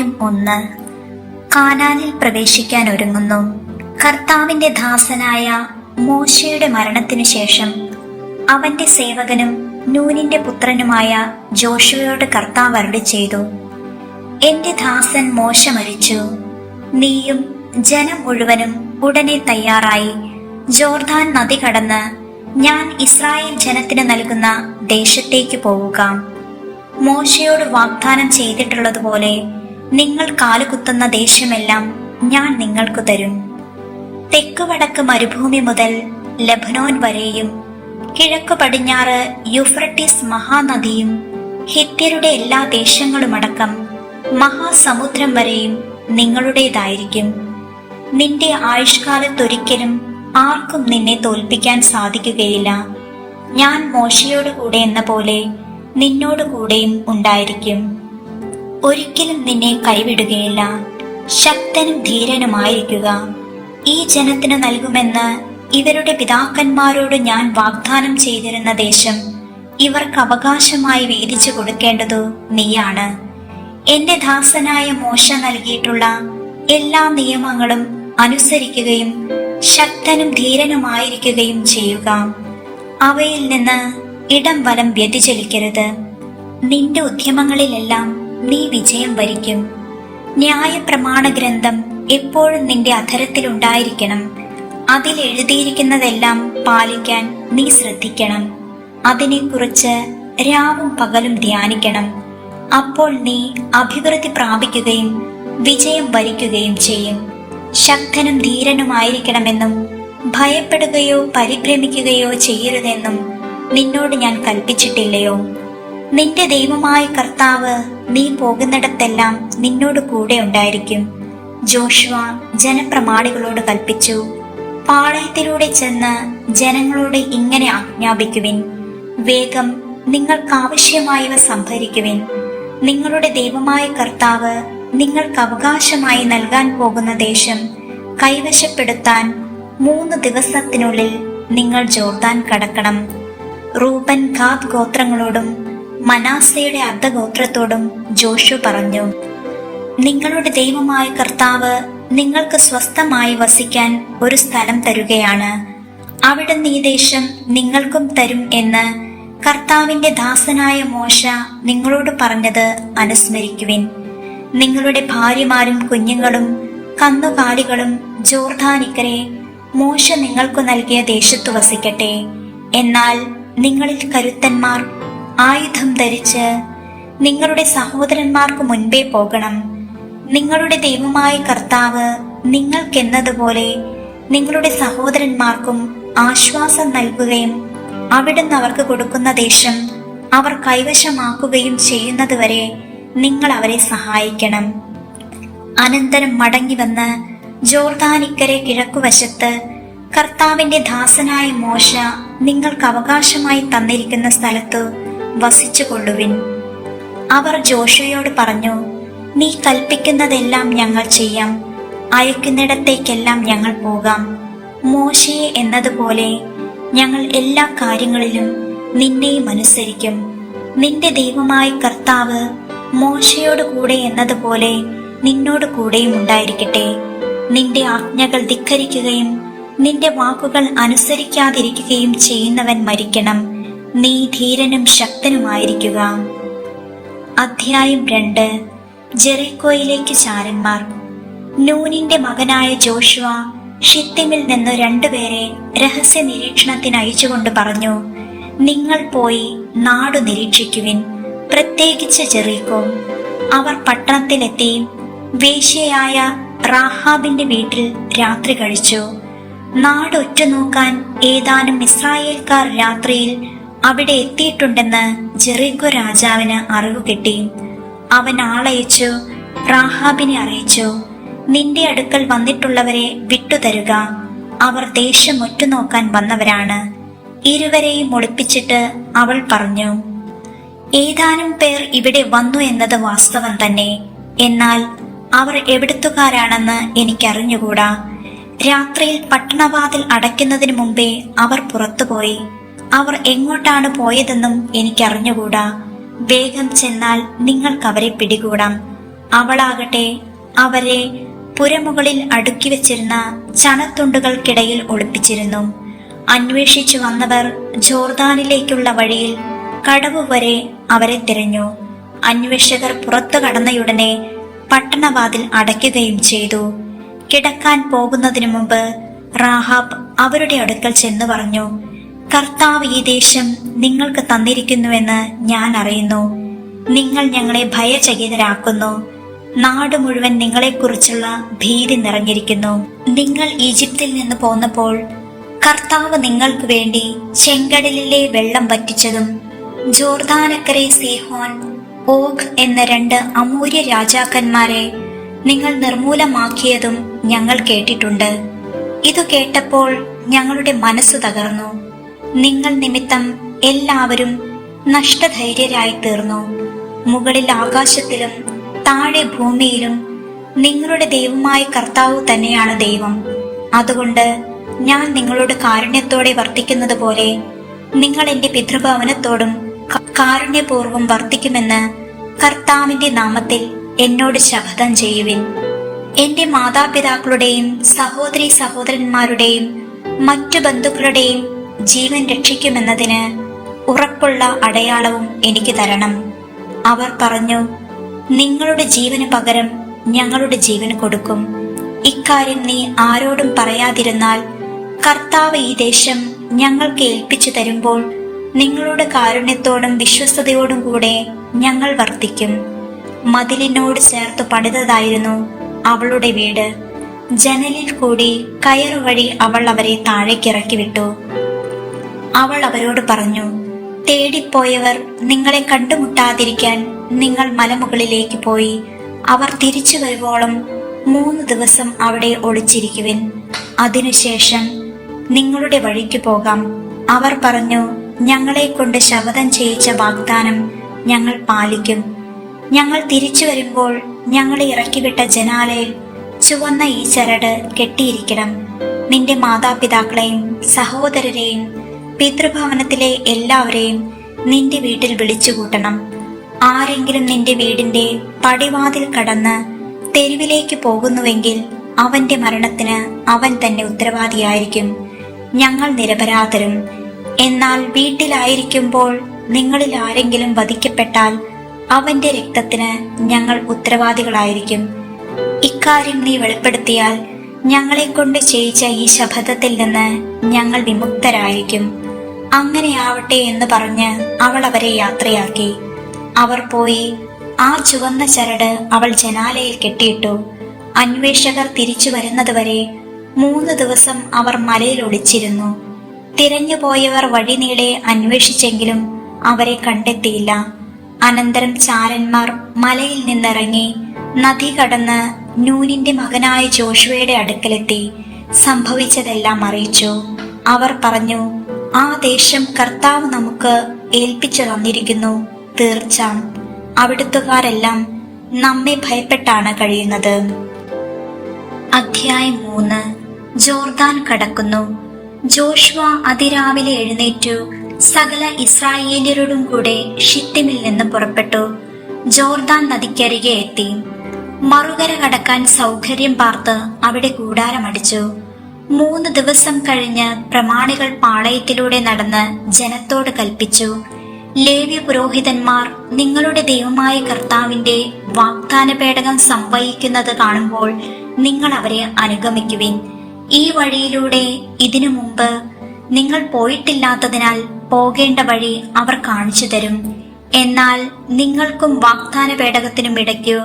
അധ്യായം ഒന്ന്. കാനാനിൽ പ്രവേശിക്കാൻ ഒരുങ്ങുന്നു. കർത്താവിന്റെ ദാസനായ മോശയുടെ മരണത്തിനു ശേഷം അവന്റെ സേവകനും നൂനിന്റെ പുത്രനുമായ ജോഷുവയോട് കർത്താവ് അരുടെ ചെയ്തു. എന്റെ ദാസൻ മോശ മരിച്ചു. നീയും ജനം മുഴുവനും ഉടനെ തയ്യാറായി ജോർദാൻ നദി കടന്ന് ഞാൻ ഇസ്രായേൽ ജനത്തിന് നൽകുന്ന ദേശത്തേക്ക് പോവുക. മോശയോട് വാഗ്ദാനം ചെയ്തിട്ടുള്ളതുപോലെ നിങ്ങൾ കാലുകുത്തുന്ന ദേശമെല്ലാം ഞാൻ നിങ്ങൾക്കു തരും. തെക്ക് വടക്ക് മരുഭൂമി മുതൽ ലബനോൻ വരെയും കിഴക്ക് പടിഞ്ഞാറ് യുഫ്രട്ടിസ് മഹാനദിയും ഹിത്യരുടെ എല്ലാ ദേശങ്ങളുമടക്കം മഹാസമുദ്രം വരെയും നിങ്ങളുടേതായിരിക്കും. നിന്റെ ആയുഷ്കാലത്തൊരിക്കലും ആർക്കും നിന്നെ തോൽപ്പിക്കാൻ സാധിക്കുകയില്ല. ഞാൻ മോശയോട് കൂടെ എന്ന പോലെ നിന്നോട് കൂടെയും ഉണ്ടായിരിക്കും. ഒരിക്കലും നിന്നെ കൈവിടുകയില്ല. ശക്തനും ധീരനുമായിരിക്കുക. ഈ ജനത്തിന് നൽകുമെന്ന് ഇവരുടെ പിതാക്കന്മാരോട് ഞാൻ വാഗ്ദാനം ചെയ്തിരുന്ന ദേശം ഇവർക്ക് അവകാശമായി വീതിച്ചു കൊടുക്കേണ്ടതു നീയാണ്. എന്റെ ദാസനായ മോശ നൽകിയിട്ടുള്ള എല്ലാ നിയമങ്ങളും അനുസരിക്കുകയും ശക്തനും ധീരനുമായിരിക്കുകയും ചെയ്യുക. അവയിൽ നിന്ന് ഇടം വലം വ്യതിചലിക്കരുത്. നിന്റെ ഉദ്യമങ്ങളിലെല്ലാം നീ വിജയം വരിക്കും. ന്യായപ്രമാണ ഗ്രന്ഥം എപ്പോഴും നിന്റെ അധരത്തിലുണ്ടായിരിക്കണം. അതിൽ എഴുതിയിരിക്കുന്നതെല്ലാം പാലിക്കാൻ നീ ശ്രദ്ധിക്കണം. അതിനെക്കുറിച്ച് രാവും പകലും ധ്യാനിക്കണം. അപ്പോൾ നീ അഭിവൃദ്ധി പ്രാപിക്കുകയും വിജയം വരിക്കുകയും ചെയ്യും. ശക്തനും ധീരനുമായിരിക്കണമെന്നും ഭയപ്പെടുകയോ പരിഭ്രമിക്കുകയോ ചെയ്യരുതെന്നും നിന്നോട് ഞാൻ കൽപ്പിച്ചിട്ടില്ലയോ? നിന്റെ ദൈവമായ കർത്താവ് നീ പോകുന്നിടത്തെല്ലാം നിന്നോട് കൂടെ ഉണ്ടായിരിക്കും. ജോഷുവ ജനപ്രമാണികളോട് കൽപ്പിച്ചു. പാളയത്തിലൂടെ ചെന്ന് ജനങ്ങളോട് ഇങ്ങനെ ആജ്ഞാപിക്കുവിൻ. വേഗം നിങ്ങൾക്കാവശ്യമായവ സംഭരിക്കുവിൻ. നിങ്ങളുടെ ദൈവമായ കർത്താവ് നിങ്ങൾക്ക് അവകാശമായി നൽകാൻ പോകുന്ന ദേശം കൈവശപ്പെടുത്താൻ മൂന്ന് ദിവസത്തിനുള്ളിൽ നിങ്ങൾ ജോർദാൻ കടക്കണം. റൂബൻ ഖാദ് ഗോത്രങ്ങളോടും മനാസയുടെ അർദ്ധഗോത്രത്തോടും ജോഷു പറഞ്ഞു നിങ്ങളുടെ ദൈവമായ കർത്താവ് നിങ്ങൾക്ക് സ്വസ്ഥമായി വസിക്കാൻ ഒരു സ്ഥലം തരുകയാണ്. അവിടെ ഈ ദേശം നിങ്ങൾക്കും തരും എന്ന് കർത്താവിന്റെ ദാസനായ മോശ നിങ്ങളോട് പറഞ്ഞത് അനുസ്മരിക്കുവിൻ. നിങ്ങളുടെ ഭാര്യമാരും കുഞ്ഞുങ്ങളും കന്നുകാലികളും ജോർദാനിക്കരെ മോശ നിങ്ങൾക്കു നൽകിയ ദേശത്തു വസിക്കട്ടെ. എന്നാൽ നിങ്ങളിൽ കരുത്തന്മാർ ആയുധം ധരിച്ച് നിങ്ങളുടെ സഹോദരന്മാർക്ക് മുൻപേ പോകണം. നിങ്ങളുടെ ദൈവമായ കർത്താവ് നിങ്ങൾക്കെന്നതുപോലെ നിങ്ങളുടെ സഹോദരന്മാർക്കും ആശ്വാസം നൽകുകയും അവിടുന്ന് അവർക്ക് കൊടുക്കുന്ന ദേശം അവർ കൈവശമാക്കുകയും ചെയ്യുന്നതുവരെ നിങ്ങൾ അവരെ സഹായിക്കണം. അനന്തരം മടങ്ങി വന്ന് ജോർദാനിക്കരെ കിഴക്കുവശത്ത് കർത്താവിന്റെ ദാസനായ മോശ നിങ്ങൾക്ക് അവകാശമായി തന്നിരിക്കുന്ന സ്ഥലത്ത് വസിച്ചു കൊള്ളുവിൻ അവർ ജോഷയോട് പറഞ്ഞു നീ കൽപ്പിക്കുന്നതെല്ലാം ഞങ്ങൾ ചെയ്യാം. അയക്കുന്നിടത്തേക്കെല്ലാം ഞങ്ങൾ പോകാം. മോശയെ എന്നതുപോലെ ഞങ്ങൾ എല്ലാ കാര്യങ്ങളിലും നിന്നെയും അനുസരിക്കും. നിന്റെ ദൈവമായ കർത്താവ് മോശയോട് കൂടെ എന്നതുപോലെ നിന്നോട് കൂടെയും ഉണ്ടായിരിക്കട്ടെ. നിന്റെ ആജ്ഞകൾ ധിക്കരിക്കുകയും നിന്റെ വാക്കുകൾ അനുസരിക്കാതിരിക്കുകയും ചെയ്യുന്നവൻ മരിക്കണം. നീ ധീരനും ശക്തനുമായിരിക്കുക. അധ്യായം രണ്ട്. ജെറിക്കോയിലേക്ക് ചാരന്മാർ. നൂനിന്റെ മകനായ ജോഷുവ ഷിത്തിമിൽ നിന്ന് രണ്ടുപേരെ രഹസ്യ നിരീക്ഷണത്തിന് അയച്ചുകൊണ്ട് പറഞ്ഞു നിങ്ങൾ പോയി നാടു നിരീക്ഷിക്കുവിൻ. പ്രത്യേകിച്ച് ജെറിക്കോ. അവർ പട്ടണത്തിലെത്തി വേശ്യയായ റാഹാബിന്റെ വീട്ടിൽ രാത്രി കഴിച്ചു. നാട് ഒറ്റുനോക്കാൻ ഏതാനും ഇസ്രായേൽക്കാർ രാത്രിയിൽ അവിടെ എത്തിയിട്ടുണ്ടെന്ന് ജെറിക്കോ രാജാവിന് അറിവ് കിട്ടി. അവൻ ആളയച്ചു റാഹാബിനെ അറിയിച്ചു നിന്റെ അടുക്കൽ വന്നിട്ടുള്ളവരെ വിട്ടുതരുക. അവർ ദേഷ്യം ഒറ്റുനോക്കാൻ വന്നവരാണ്. ഇരുവരെയും ഒളിപ്പിച്ചിട്ട് അവൾ പറഞ്ഞു ഏതാനും പേർ ഇവിടെ വന്നു എന്നത് വാസ്തവം തന്നെ. എന്നാൽ അവർ എവിടുത്തുകാരാണെന്ന് എനിക്കറിഞ്ഞുകൂടാ. രാത്രിയിൽ പട്ടണവാതിൽ അടയ്ക്കുന്നതിന് മുമ്പേ അവർ പുറത്തുപോയി. അവർ എങ്ങോട്ടാണ് പോയതെന്നും എനിക്കറിഞ്ഞുകൂടാ. വേഗം ചെന്നാൽ നിങ്ങൾക്ക് അവരെ പിടികൂടാം. അവളാകട്ടെ അവരെ പുരമുകളിൽ അടുക്കി വെച്ചിരുന്ന ചണത്തുണ്ടുകൾക്കിടയിൽ ഒളിപ്പിച്ചിരുന്നു. അന്വേഷിച്ചു വന്നവർ ജോർദാനിലേക്കുള്ള വഴിയിൽ കടവ് വരെ അവരെ തിരഞ്ഞു. അന്വേഷകർ പുറത്തു കടന്നയുടനെ പട്ടണവാതിൽ അടയ്ക്കുകയും ചെയ്തു. കിടക്കാൻ പോകുന്നതിനു മുമ്പ് റാഹാബ് അവരുടെ അടുക്കൽ ചെന്നു പറഞ്ഞു കർത്താവ് ഈ ദേശം നിങ്ങൾക്ക് തന്നിരിക്കുന്നുവെന്ന് ഞാൻ അറിയുന്നു. നിങ്ങൾ ഞങ്ങളെ ഭയചകിതരാക്കുന്നു. നാട് മുഴുവൻ നിങ്ങളെക്കുറിച്ചുള്ള ഭീതി നിറഞ്ഞിരിക്കുന്നു. നിങ്ങൾ ഈജിപ്തിൽ നിന്ന് പോന്നപ്പോൾ കർത്താവ് നിങ്ങൾക്ക് വേണ്ടി ചെങ്കടലിലെ വെള്ളം വറ്റിച്ചതും ജോർദാനക്കരെ സീഹോൻ ഓഗ് എന്ന രണ്ട് അമൂര്യ രാജാക്കന്മാരെ നിങ്ങൾ നിർമൂലമാക്കിയതും ഞങ്ങൾ കേട്ടിട്ടുണ്ട്. ഇത് കേട്ടപ്പോൾ ഞങ്ങളുടെ മനസ്സ് തകർന്നു. നിങ്ങൾ നിമിത്തം എല്ലാവരും നഷ്ടധൈര്യരായി തീർന്നു. മുകളിൽ ആകാശത്തിലും താഴെ ഭൂമിയിലും നിങ്ങളുടെ ദൈവമായ കർത്താവ് തന്നെയാണ് ദൈവം. അതുകൊണ്ട് ഞാൻ നിങ്ങളോട് കാരുണ്യത്തോടെ വർത്തിക്കുന്നത് പോലെ നിങ്ങൾ എന്റെ പിതൃഭവനത്തോടും കാരുണ്യപൂർവം വർത്തിക്കുമെന്ന് കർത്താവിന്റെ നാമത്തിൽ എന്നോട് ശപഥം ചെയ്യുവിൻ. എന്റെ മാതാപിതാക്കളുടെയും സഹോദരി സഹോദരന്മാരുടെയും മറ്റു ബന്ധുക്കളുടെയും ജീവൻ രക്ഷിക്കുമെന്നതിന് ഉറപ്പുള്ള അടയാളവും എനിക്ക് തരണം. അവർ പറഞ്ഞു നിങ്ങളുടെ ജീവന് പകരം ഞങ്ങളുടെ ജീവൻ കൊടുക്കും. ഇക്കാര്യം നീ ആരോടും പറയാതിരുന്നാൽ കർത്താവ് ഈ ദേശം ഞങ്ങൾക്ക് ഏൽപ്പിച്ചു തരുമ്പോൾ നിങ്ങളുടെ കാരുണ്യത്തോടും വിശ്വസ്തയോടും കൂടെ ഞങ്ങൾ വർദ്ധിക്കും മതിലിനോട് ചേർത്ത് പണിതതായിരുന്നു അവളുടെ വീട്. ജനലിൽ കൂടി കയറുവഴി അവൾ അവരെ താഴേക്കിറക്കി വിട്ടു അവൾ അവരോട് പറഞ്ഞു തേടിപ്പോയവർ നിങ്ങളെ കണ്ടുമുട്ടാതിരിക്കാൻ നിങ്ങൾ മലമുകളിലേക്ക് പോയി. അവർ തിരിച്ചു വരുവോളം മൂന്ന് ദിവസം അവിടെ ഒളിച്ചിരിക്കുവിൻ. അതിനുശേഷം നിങ്ങളുടെ വഴിക്ക് പോകാം. അവർ പറഞ്ഞു ഞങ്ങളെ കൊണ്ട് ശപഥം ചെയ്യിച്ച വാഗ്ദാനം ഞങ്ങൾ പാലിക്കും. ഞങ്ങൾ തിരിച്ചു വരുമ്പോൾ ഞങ്ങളെ ഇറക്കിവിട്ട ജനാലയിൽ ചുവന്ന ഈ ചരട് കെട്ടിയിരിക്കണം. നിന്റെ മാതാപിതാക്കളെയും സഹോദരരെയും പിതൃഭവനത്തിലെ എല്ലാവരെയും നിന്റെ വീട്ടിൽ വിളിച്ചുകൂട്ടണം. ആരെങ്കിലും നിന്റെ വീടിന്റെ പടിവാതിൽ കടന്ന് തെരുവിലേക്ക് പോകുന്നുവെങ്കിൽ അവന്റെ മരണത്തിന് അവൻ തന്നെ ഉത്തരവാദിയായിരിക്കും. ഞങ്ങൾ നിരപരാധരും. എന്നാൽ വീട്ടിലായിരിക്കുമ്പോൾ നിങ്ങളിൽ ആരെങ്കിലും വധിക്കപ്പെട്ടാൽ അവന്റെ രക്തത്തിന് ഞങ്ങൾ ഉത്തരവാദികളായിരിക്കും. ഇക്കാര്യം നീ വെളിപ്പെടുത്തിയാൽ ഞങ്ങളെ കൊണ്ട് ചെയ്യിച്ച ഈ ശപഥത്തിൽ നിന്ന് ഞങ്ങൾ വിമുക്തരായിരിക്കും. അങ്ങനെയാവട്ടെ എന്ന് പറഞ്ഞ് അവൾ അവരെ യാത്രയാക്കി. അവർ പോയി. ആ ചുവന്ന ചരട് അവൾ ജനാലയിൽ കെട്ടിയിട്ടു. അന്വേഷകർ തിരിച്ചു വരുന്നതുവരെ മൂന്ന് ദിവസം അവർ മലയിൽ ഒളിച്ചിരുന്നു. തിരഞ്ഞുപോയവർ വഴിനീളെ അന്വേഷിച്ചെങ്കിലും അവരെ കണ്ടെത്തിയില്ല. അനന്തരം ചാരന്മാർ മലയിൽ നിന്നിറങ്ങി നദി കടന്ന് നൂനിന്റെ മകനായ ജോഷുവയുടെ അടുക്കലെത്തി. സംഭവിച്ചതെല്ലാം അറിയിച്ചു. അവർ പറഞ്ഞു ആ ദേശം കർത്താവ് നമുക്ക് ഏൽപ്പിച്ചു തന്നിരിക്കുന്നു. തീർച്ച അവിടുത്തുകാരെല്ലാം നമ്മെ ഭയപ്പെട്ടാണ് കഴിയുന്നത്. അധ്യായം മൂന്ന്. ജോർദാൻ കടക്കുന്നു. ജോഷ്വ അതിരാവിലെ എഴുന്നേറ്റു. സകല ഇസ്രായേലിയരോടും കൂടെ ഷിത്തിമിൽ നിന്ന് പുറപ്പെട്ടു. ജോർദാൻ നദിക്കരികെ എത്തി. മറുകര കടക്കാൻ സൗകര്യം പാർത്ത് അവിടെ കൂടാരമടിച്ചു മൂന്ന് ദിവസം കഴിഞ്ഞ് പ്രമാണികൾ പാളയത്തിലൂടെ നടന്ന് ജനത്തോട് കൽപ്പിച്ചു. ലേവ്യ പുരോഹിതന്മാർ നിങ്ങളുടെ ദൈവമായ കർത്താവിന്റെ വാഗ്ദാന പേടകം സംവഹിക്കുന്നത് കാണുമ്പോൾ നിങ്ങൾ അവരെ അനുഗമിക്കുവിൻ. ഈ വഴിയിലൂടെ ഇതിനു മുമ്പ് നിങ്ങൾ പോയിട്ടില്ലാത്തതിനാൽ പോകേണ്ട വഴി അവർ കാണിച്ചു തരും. എന്നാൽ നിങ്ങൾക്കും വാഗ്ദാന പേടകത്തിനും ഇടയ്ക്കു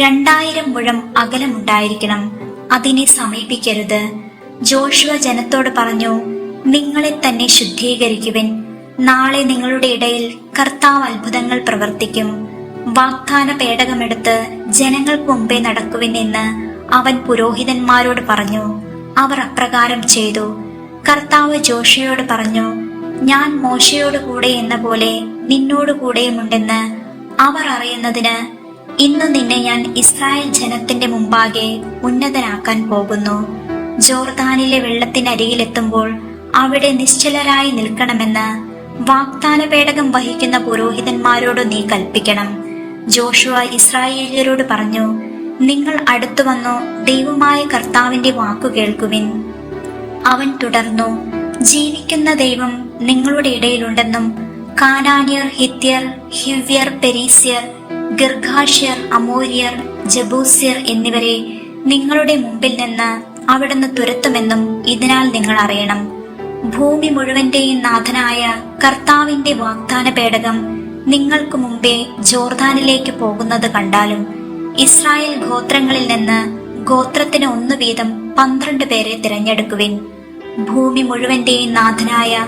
രണ്ടായിരം മുഴം അകലമുണ്ടായിരിക്കണം. അതിനെ സമീപിക്കരുത്. ജോഷുവ ജനത്തോട് പറഞ്ഞു നിങ്ങളെ തന്നെ ശുദ്ധീകരിക്കുവിൻ. നാളെ നിങ്ങളുടെ ഇടയിൽ കർത്താവ് അത്ഭുതങ്ങൾ പ്രവർത്തിക്കും. വാഗ്ദാന പേടകമെടുത്ത് ജനങ്ങൾക്ക് മുമ്പേ നടക്കുവിൻ എന്ന് അവൻ പുരോഹിതന്മാരോട് പറഞ്ഞു. അവർ അപ്രകാരം ചെയ്തു. കർത്താവ് ജോഷയോട് പറഞ്ഞു ഞാൻ മോശയോട് കൂടെ എന്ന പോലെ നിന്നോട് കൂടെയുമുണ്ടെന്ന് അവർ അറിയുന്നതിന് ഇന്ന് നിന്നെ ഞാൻ ഇസ്രായേൽ ജനത്തിന്റെ മുമ്പാകെ ഉന്നതനാക്കാൻ പോകുന്നു. ജോർദാനിലെ വെള്ളത്തിനരികിലെത്തുമ്പോൾ അവിടെ നിശ്ചലരായി നിൽക്കണമെന്ന് വാഗ്ദാന പേടകം വഹിക്കുന്ന പുരോഹിതന്മാരോട് നീ കൽപ്പിക്കണം. ജോഷുവ ഇസ്രായേലിയരോട് പറഞ്ഞു നിങ്ങൾ അടുത്തു വന്നു ദൈവമായ കർത്താവിന്റെ വാക്കു കേൾക്കുവിൻ. അവൻ തുടർന്നു ജീവിക്കുന്ന ദൈവം നിങ്ങളുടെ ഇടയിലുണ്ടെന്നും കാനാനിയർ ഹിത്യർ ഹിവ്യർ പെരീസ്യർ ഗിർഘാഷ്യർ അമോര്യർ ജബൂസ്യർ എന്നിവരെ നിങ്ങളുടെ മുമ്പിൽ നിന്ന് അവിടുന്ന് തുരത്തുമെന്നും ഇതിനാൽ നിങ്ങൾ അറിയണം. ഭൂമി മുഴുവന്റെയും നാഥനായ കർത്താവിന്റെ വാഗ്ദാന പേടകം നിങ്ങൾക്ക് മുമ്പേ ജോർദാനിലേക്ക് പോകുന്നത് കണ്ടാലും ഇസ്രായേൽ ഗോത്രങ്ങളിൽ നിന്ന് ഗോത്രത്തിന് ഒന്നു വീതം പന്ത്രണ്ട് പേരെ തിരഞ്ഞെടുക്കുവിൻ. ഭൂമി മുഴുവന്റെയും നാഥനായ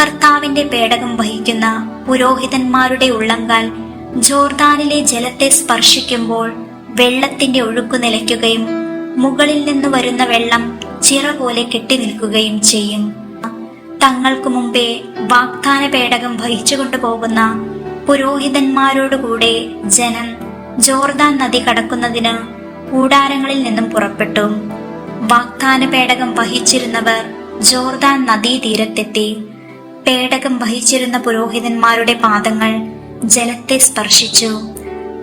കർത്താവിന്റെ പേടകം വഹിക്കുന്ന പുരോഹിതന്മാരുടെ ഉള്ളങ്കാൽ ജോർദാനിലെ ജലത്തെ സ്പർശിക്കുമ്പോൾ വെള്ളത്തിന്റെ ഒഴുക്കു നിലയ്ക്കുകയും മുകളിൽ നിന്ന് വരുന്ന വെള്ളം ചിറ പോലെ കെട്ടി നിൽക്കുകയും ചെയ്യും. തങ്ങൾക്ക് മുമ്പേ വാഗ്ദാന പേടകം വഹിച്ചുകൊണ്ടു പോകുന്ന പുരോഹിതന്മാരോടുകൂടെ ജനം ജോർദാൻ നദി കടക്കുന്നതിന് കൂടാരങ്ങളിൽ നിന്നും പുറപ്പെട്ടു. വാഗ്ദാന പേടകം വഹിച്ചിരുന്നവർ ജോർദാൻ നദീതീരത്തെത്തി പേടകം വഹിച്ചിരുന്ന പുരോഹിതന്മാരുടെ പാദങ്ങൾ ജലത്തെ സ്പർശിച്ചു.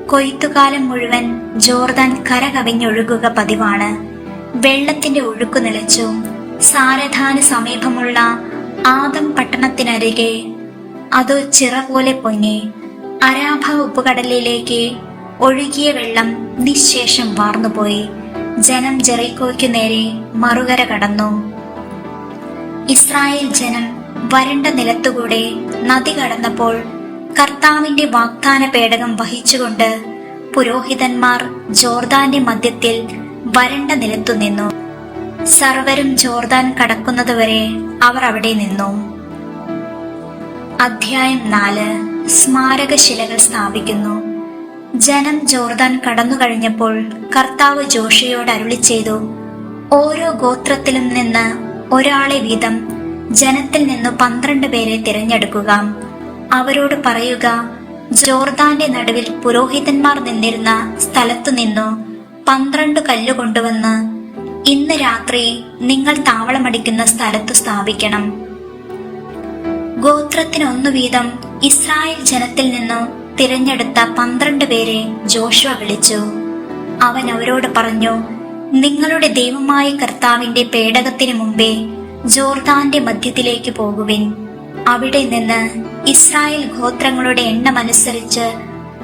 കൊയ്ത്തുകാലം മുഴുവൻ ജോർദാൻ കരകവിഞ്ഞൊഴുകുക പതിവാണ്. വെള്ളത്തിന്റെ ഒഴുക്കു നിലച്ചു. സാരധാന സമീപമുള്ള ആദം പട്ടണത്തിനരികെ അതോ ചിറ പോലെ പൊങ്ങി അരാഭ ഉപ്പുകടലിലേക്ക് ഒഴുകിയ വെള്ളം നിശേഷം വാർന്നുപോയി. ജനം ജെറിക്കോയ്ക്കു നേരെ മറുകര കടന്നു. ഇസ്രായേൽ ജനം വരണ്ട നിലത്തുകൂടെ നദി കടന്നപ്പോൾ കർത്താവിന്റെ വാഗ്ദാന പേടകം വഹിച്ചുകൊണ്ട് പുരോഹിതന്മാർ ജോർദാന്റെ മധ്യത്തിൽ വരണ്ട നിലത്തു നിന്നു. സർവരും ജോർദാൻ കടക്കുന്നതുവരെ അവർ അവിടെ നിന്നു. അധ്യായം നാല്. സ്മാരകശിലകൾ സ്ഥാപിക്കുന്നു. ജനം ജോർദാൻ കടന്നു കഴിഞ്ഞപ്പോൾ കർത്താവ് ജോഷിയോട് അരുളി ചെയ്തു ഓരോ ഗോത്രത്തിലും നിന്ന് ഒരാളെ വീതം ജനത്തിൽ നിന്ന് പന്ത്രണ്ട് പേരെ തിരഞ്ഞെടുക്കുക. അവരോട് പറയുക ജോർദാന്റെ നടുവിൽ പുരോഹിതന്മാർ നിന്നിരുന്ന സ്ഥലത്തു നിന്നു പന്ത്രണ്ട് കല്ല് കൊണ്ടുവന്ന് ഇന്ന് രാത്രി നിങ്ങൾ താവളമടിക്കുന്ന സ്ഥലത്ത് സ്ഥാപിക്കണം. ഗോത്രത്തിനൊന്നു വീതം ഇസ്രായേൽ ജനത്തിൽ നിന്നു തിരഞ്ഞെടുത്ത പന്ത്രണ്ട് പേരെ ജോഷുവ വിളിച്ചു. അവൻ അവരോട് പറഞ്ഞു നിങ്ങളുടെ ദൈവമായ കർത്താവിന്റെ പേടകത്തിന് മുമ്പേ ജോർദാന്റെ മധ്യത്തിലേക്ക് പോകുവിൻ. അവിടെ നിന്ന് ഇസ്രായേൽ ഗോത്രങ്ങളുടെ എണ്ണം അനുസരിച്ച്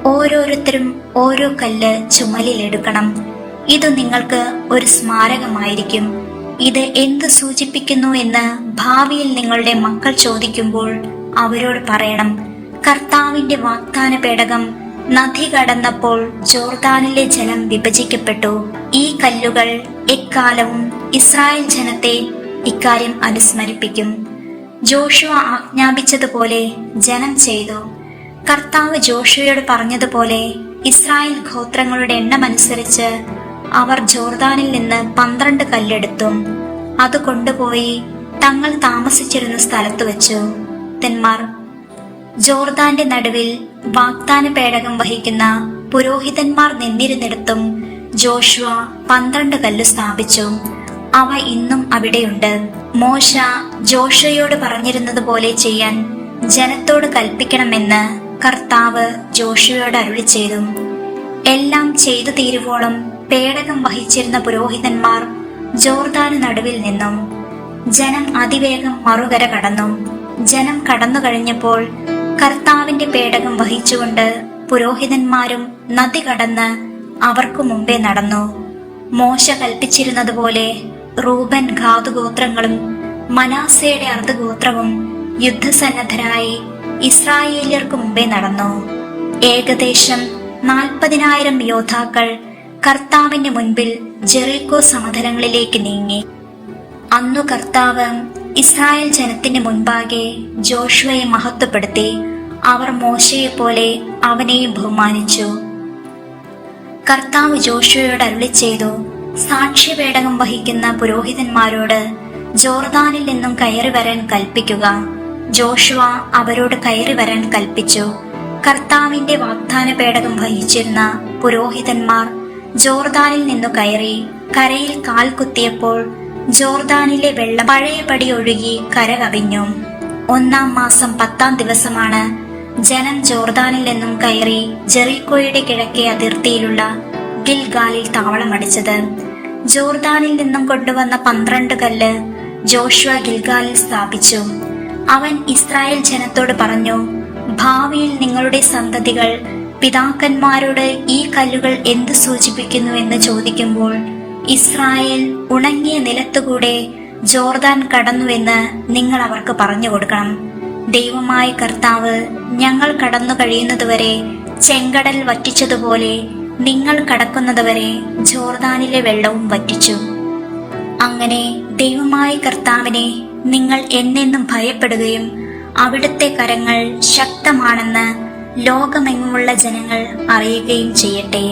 ഓരോരുത്തരും ഓരോ കല്ല് ചുമലിലെടുക്കണം. ഇത് നിങ്ങൾക്ക് ഒരു സ്മാരകമായിരിക്കും. ഇത് എന്ത് സൂചിപ്പിക്കുന്നു എന്ന് ഭാവിയിൽ നിങ്ങളുടെ മക്കൾ ചോദിക്കുമ്പോൾ അവരോട് പറയണം. കർത്താവിന്റെ വാഗ്ദാന പേടകം നദി കടന്നപ്പോൾ ജോർദാനിലെ ജലം വിഭജിക്കപ്പെട്ടു. ഈ കല്ലുകൾ എക്കാലവും ഇസ്രായേൽ ജനത്തെ ഇക്കാര്യം അനുസ്മരിപ്പിക്കും. ജോഷുവ ആജ്ഞാപിച്ചതുപോലെ ജനം ചെയ്തു. കർത്താവ് ജോഷുവയോട് പറഞ്ഞതുപോലെ ഇസ്രായേൽ ഗോത്രങ്ങളുടെ എണ്ണമനുസരിച്ച് അവർ ജോർദാനിൽ നിന്ന് പന്ത്രണ്ട് കല്ലെടുത്തു അത് കൊണ്ടുപോയി തങ്ങൾ താമസിച്ചിരുന്ന സ്ഥലത്ത് വെച്ചു. തെന്മാർ ജോർദാന്റെ നടുവിൽ വാഗ്ദാന പേടകം വഹിക്കുന്ന പുരോഹിതന്മാർ നിന്നിരുന്നിടത്തും ജോഷുവ പന്ത്രണ്ട് കല്ല് സ്ഥാപിച്ചു. അവ ഇന്നും അവിടെയുണ്ട്. മോശ ജോഷയോട് പറഞ്ഞിരുന്നത് പോലെ ചെയ്യാൻ ജനത്തോട് കൽപ്പിക്കണമെന്ന് കർത്താവ് ജോഷയോട് അരുളി ചെയ്തു. എല്ലാം ചെയ്തു തീരുവോളം പേടകം വഹിച്ചിരുന്ന പുരോഹിതന്മാർ ജോർദാന് നടുവിൽ നിന്നും ജനം അതിവേഗം മറുകര കടന്നു. ജനം കടന്നു കഴിഞ്ഞപ്പോൾ കർത്താവിന്റെ പേടകം വഹിച്ചുകൊണ്ട് പുരോഹിതന്മാരും നദി കടന്ന് അവർക്കു മുമ്പേ നടന്നു. മോശ കൽപ്പിച്ചിരുന്നതുപോലെ റൂബൻ ഘാതുഗോത്രങ്ങളും മനാസയുടെ അർദ്ധഗോത്രവും യുദ്ധസന്നദ്ധരായി ഇസ്രായേലിയർക്ക് മുമ്പേ നടന്നു. ഏകദേശം നാൽപ്പതിനായിരം യോദ്ധാക്കൾ കർത്താവിന്റെ മുൻപിൽ ജെറിക്കോ സമതലങ്ങളിലേക്ക് നീങ്ങി. അന്നു കർത്താവ് ഇസ്രായേൽ ജനത്തിന്റെ മുൻപാകെ ജോഷുവയെ മഹത്വപ്പെടുത്തി അവർ മോശയെ പോലെ അവനെയും ബഹുമാനിച്ചു. കർത്താവ് ജോഷുവയോട് അരുളി ചെയ്തു സാക്ഷ്യപേടകം വഹിക്കുന്ന പുരോഹിതന്മാരോട് ജോർദാനിൽ നിന്നും കയറി വരാൻ കൽപ്പിക്കുക. ജോഷുവ അവരോട് കയറി വരാൻ കൽപ്പിച്ചു. കർത്താവിന്റെ വാഗ്ദാന പേടകം വഹിച്ചിരുന്ന പുരോഹിതന്മാർ ജോർദാനിൽ നിന്നു കയറി കരയിൽ കാൽ കുത്തിയപ്പോൾ ജോർദാനിലെ വെള്ളം പഴയപടി ഒഴുകി കര കവിഞ്ഞു. ഒന്നാം മാസം പത്താം ദിവസമാണ് ജനം ജോർദാനിൽ നിന്നും കയറി ജെറിക്കോയുടെ കിഴക്കേ അതിർത്തിയിലുള്ള ഗിൽഗാലിൽ താവളമടിച്ചത്. ജോർദാനിൽ നിന്നും കൊണ്ടുവന്ന പന്ത്രണ്ട് കല്ല് ജോഷുവ ഗിൽഗാലിൽ സ്ഥാപിച്ചു. അവൻ ഇസ്രായേൽ ജനത്തോട് പറഞ്ഞു ഭാവിയിൽ നിങ്ങളുടെ സന്തതികൾ പിതാക്കന്മാരോട് ഈ കല്ലുകൾ എന്ത് സൂചിപ്പിക്കുന്നു എന്ന് ചോദിക്കുമ്പോൾ ഇസ്രായേൽ ഉണങ്ങിയ നിലത്തുകൂടെ ജോർദാൻ കടന്നുവെന്ന് നിങ്ങൾ അവർക്ക് പറഞ്ഞു കൊടുക്കണം. ദൈവമായ കർത്താവ് ഞങ്ങൾ കടന്നു കഴിയുന്നതുവരെ ചെങ്കടൽ വറ്റിച്ചതുപോലെ നിങ്ങൾ കടക്കുന്നതുവരെ ജോർദാനിലെ വെള്ളവും വറ്റിച്ചു. അങ്ങനെ ദൈവമായ കർത്താവിനെ നിങ്ങൾ എന്നെന്നും ഭയപ്പെടുകയും അവിടുത്തെ കരങ്ങൾ ശക്തമാണെന്ന് ലോകമെങ്ങുമുള്ള ജനങ്ങൾ അറിയുകയും ചെയ്യട്ടെ.